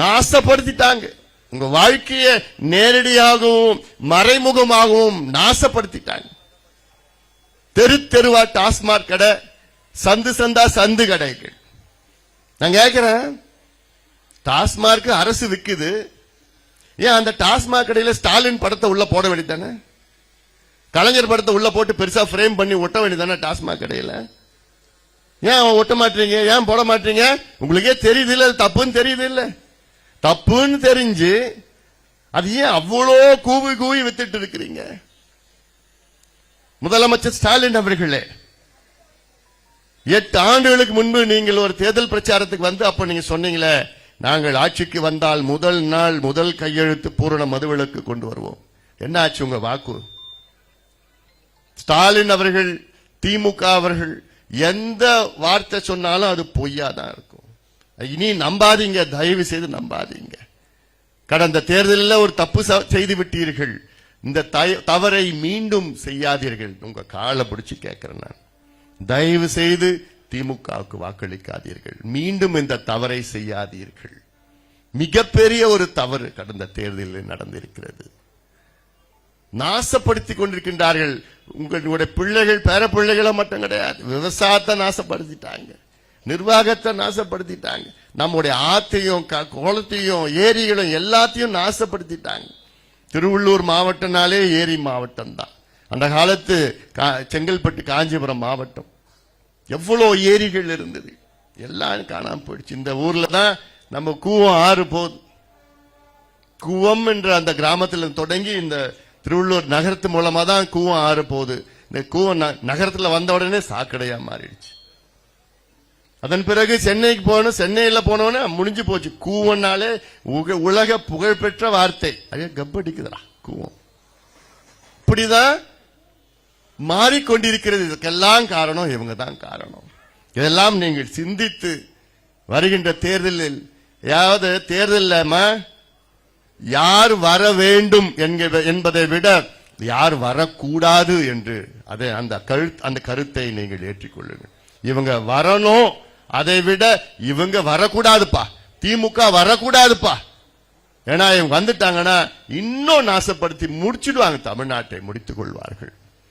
நாசப்படுத்திட்டாங்க. உங்க வாழ்க்கைய நேரடியாகவும் மறைமுகமாகவும் நாசப்படுத்திட்டாங்க. தெரு தெருவா டாஸ்மாக் கடை சந்து சந்தா சந்து கடைகள். நான் கேட்கிறேன் டாஸ்மார்க் அரசு விற்குது ஏன் அந்த டாஸ்மாக் கடையில ஸ்டாலின் படத்தை உள்ள போட வேண்டியதானே கலைஞர் படத்தை உள்ள போட்டு பெருசா ஃப்ரேம் பண்ணி ஒட்ட வேண்டியதானே டாஸ்மாக் கடையில? ஏன் அவன் ஒட்ட மாட்டீங்க? ஏன் போட மாட்டீங்க? உங்களுக்கே தெரியுது இல்ல தப்புன்னு தெரியுது இல்லை. தப்புன்னு தெரிஞ்சு அது ஏன் அவ்வளோ கூவி கூவி வித்துட்டு இருக்கிறீங்க? முதலமைச்சர் ஸ்டாலின் அவர்களே எட்டு ஆண்டுகளுக்கு முன்பு நீங்கள் ஒரு தேர்தல் பிரச்சாரத்துக்கு வந்து அப்ப நீங்க சொன்னீங்களே நாங்கள் ஆட்சிக்கு வந்தால் முதல் நாள் முதல் கையெழுத்து பூரண மதுவிலக்கு கொண்டு வருவோம். என்ன ஆச்சு உங்க வாக்கு? ஸ்டாலின் அவர்கள் திமுக அவர்கள் எந்த வார்த்தை சொன்னாலும் அது பொய்யா தான் இருக்கும். இனி நம்பாதீங்க தயவு செய்து நம்பாதீங்க. கடந்த தேர்தலில் ஒரு தப்பு ச- செய்து விட்டீர்கள். இந்த தய- தவறை மீண்டும் செய்யாதீர்கள். உங்க காலை பிடிச்சு கேட்கிறேன் நான். தயவு செய்து திமுகவுக்கு வாக்களிக்காதீர்கள். மீண்டும் இந்த தவறை செய்யாதீர்கள். மிகப்பெரிய ஒரு தவறு கடந்த தேர்தலில் நடந்திருக்கிறது. நாசப்படுத்திக் கொண்டிருக்கின்றார்கள். உங்களுடைய பிள்ளைகள் பேர பிள்ளைகளை மட்டும் கிடையாது. விவசாயத்தை நாசப்படுத்திட்டாங்க. நிர்வாகத்தை நாசப்படுத்திட்டாங்க. நம்முடைய ஆத்தையும் க- குளத்தையும் ஏரிகளும் எல்லாத்தையும் நாசப்படுத்திட்டாங்க. திருவள்ளூர் மாவட்டம்னாலே ஏரி மாவட்டம் தான் அந்த காலத்து கா- செங்கல்பட்டு காஞ்சிபுரம் மாவட்டம். எவ்வளோ ஏரிகள் இருந்தது. எல்லாம் காணாம போயிடுச்சு. இந்த ஊர்ல தான் நம்ம கூவம் ஆறு போகுது. கூவம் என்ற அந்த கிராமத்தில் தொடங்கி இந்த திருவள்ளூர் நகரத்து மூலமா தான் கூவம் ஆறு போகுது. இந்த கூவம் ந- நகரத்துல வந்த உடனே சாக்கடையா மாறிடுச்சு. அதன் பிறகு சென்னைக்கு போகணும் சென்னையில் போனோன்னு முடிஞ்சு போச்சு. கூவம்னாலே உக- உலக புகழ்பெற்ற வார்த்தை. ஐயா கப்படிக்குதுடா கூவம். இப்படிதான் மாறிக்கொண்டிருக்கிறது. இதுக்கெல்லாம் காரணம் இவங்க தான் காரணம். இதெல்லாம் நீங்கள் சிந்தித்து வருகின்ற தேர்தலில் யாவது தேர்தலில் யார் வர வேண்டும் என்பதை விட யார் வரக்கூடாது என்று அதை அந்த கருத் அந்த கருத்தை நீங்கள் ஏற்றிக்கொள்ளுங்கள். இவங்க வரணும் அதை விட இவங்க வரக்கூடாதுப்பா. திமுக வரக்கூடாதுப்பா. ஏன்னா இவங்க வந்துட்டாங்கன்னா இன்னும் நாசப்படுத்தி முடிச்சிடுவாங்க தமிழ்நாட்டை முடித்துக் கொள்வார்கள்.